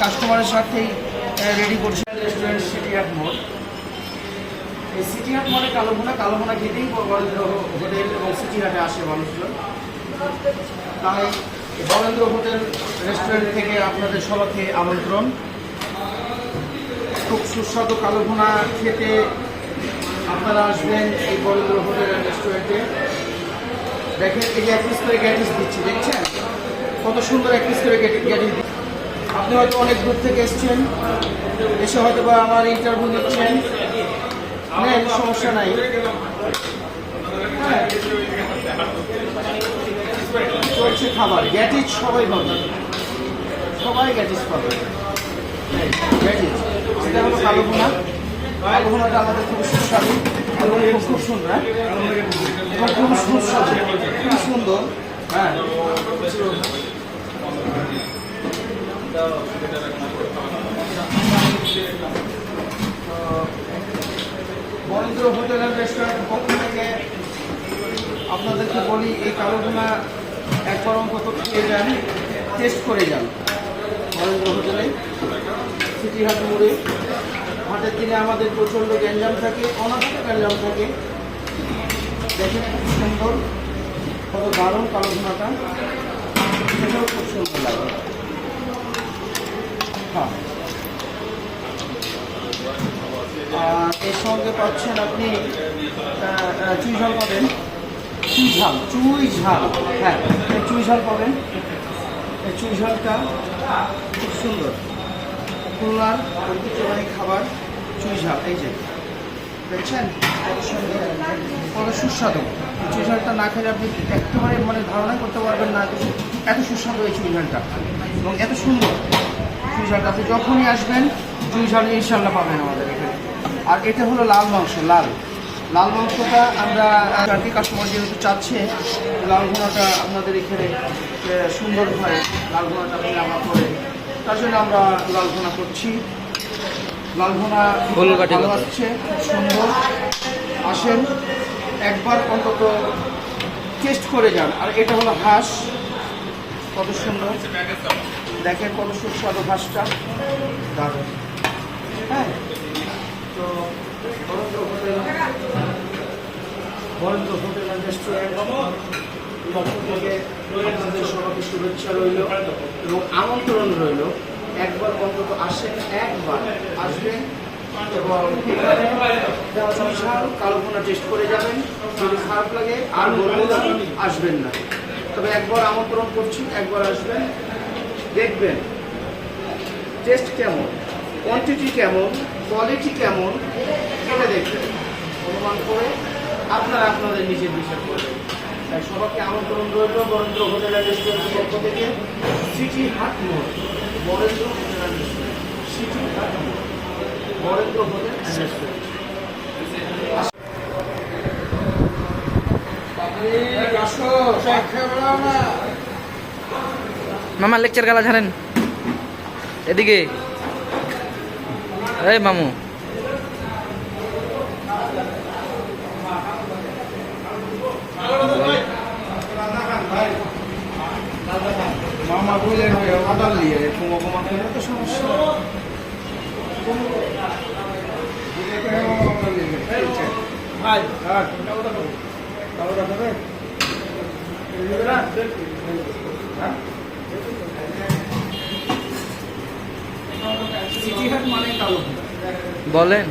কাস্টমারের সাথেই রেডি করছে। রেস্টুরেন্ট সিটি হাট মোড় এই সিটি হাট মোড়ে কালোভোনা কালোভোনা খেতেই হোটেল এবং সিটি হাটে আসে মানুষজন। তাই বরেন্দ্র হোটেল রেস্টুরেন্ট থেকে আপনাদের সবাইকে আমন্ত্রণ। খুব সুস্বাদু কালোভোনা খেতে আপনারা আসবেন এই বরেন্দ্র হোটেল রেস্টুরেন্টে দেখেন, এই এক পিস করে গ্যাটিস দিচ্ছি, দেখছেন? কত সুন্দর এক পিস করে গ্যাটিস আপনি হয়তো অনেক দূর থেকে এসছেন। এসে হয়তো বা আমার ইন্টারভিউ নিচ্ছেন। নেন সমস্যা নাই। হ্যাঁ। চলছে খাবার। গ্যাটিস সবাই পাবে। সবাই গ্যাটিস পাবে। ভুনাটা আমাদের খুব সুস্বাদু। এবং খুব সুন্দর হ্যাঁ? খুব খুব সুন্দর হ্যাঁ? পক্ষ থেকে? আপনাদেরকে বলি, এই কালো ভুনা একবার অন্তত খেয়ে যান টেস্ট করে যান। বরেন্দ্র হোটেলে, সিটি হাট মোড়ে। হাটের দিনে আমাদের প্রচণ্ড গ্যাঞ্জাম থাকে, অনাথ গ্যাঞ্জাম থাকে। দেখেন খুব সুন্দর, কত দারুণ কালো ভুনাটা। সেটাও খুব সুন্দর লাগে। আর এর সঙ্গে পাচ্ছেন আপনি চুই ঝাল পাবেন। চুই ঝাল চুই ঝাল। হ্যাঁ চুই ঝাল পাবেন। চুই ঝালটা খুব সুন্দর। খুলনার ঐতিহ্যবাহী খাবার চুই ঝাল, এই যে। দেখছেন? কত সুস্বাদু। চুই ঝালটা না খেলে আপনি একেবারে মানে ধারণা করতে পারবেন না এত সুস্বাদু এই চুই ঝালটা। এবং এত সুন্দর। চুই ঝালটা আপনি যখনই আসবেন চুই ঝাল ইনশাল্লাহ পাবেন আমাদের এখানে। আর এটা হলো লাল মাংস লাল। লাল মাংসটা আমরা কি কাস্টমার যেহেতু চাচ্ছে লাল ভুনাটা আপনাদের এখানে সুন্দর হয়। লাল আপনি আমরা করে তার জন্য আমরা লাল ভুনা করছি। লাল কাটি ভালো? আসছে সুন্দর। আসেন একবার অন্তত টেস্ট করে যান। আর এটা হলো হাঁস। কত সুন্দর। দেখেন কত সুস্বাদু হাঁসটা দারুণ। হ্যাঁ। তো বরেন্দ্র হোটেল অ্যান্ড রেস্টুরেন্ট সবাইকে শুভেচ্ছা রইল এবং আমন্ত্রণ রইল। একবার অন্তত আসেন, একবার আসবেন এবং এখানে টেস্ট করে যাবেন। যদি খারাপ লাগে আর বলব আসবেন না। তবে একবার আমন্ত্রণ করছি, একবার আসবেন। দেখবেন। টেস্ট কেমন? কোয়ান্টিটি কেমন? কোয়ালিটি কেমন? এটা দেখবেন। অনুমান করে আপনারা আপনাদের নিজের বিষয় করবেন। তাই সবাইকে আমন্ত্রণ রইল, বরেন্দ্র হোটেল রেস্টুরেন্টের পক্ষ থেকে সিটি হাট মোড় বরেন্দ্র হোটেল সিটি হাট মোড় বরেন্দ্র হোটেল রেস্টুরেন্ট আসো না। মামা লেকচার গালা ছাড়েন এদিকে। এই মামু। মামা বললেন আদার নিয়ে কুমো কুমা তো সমস্যা। ভাই হ্যাঁ কালোটা খাবে হ্যাঁ সিটি হাট মানে কালো বলেন।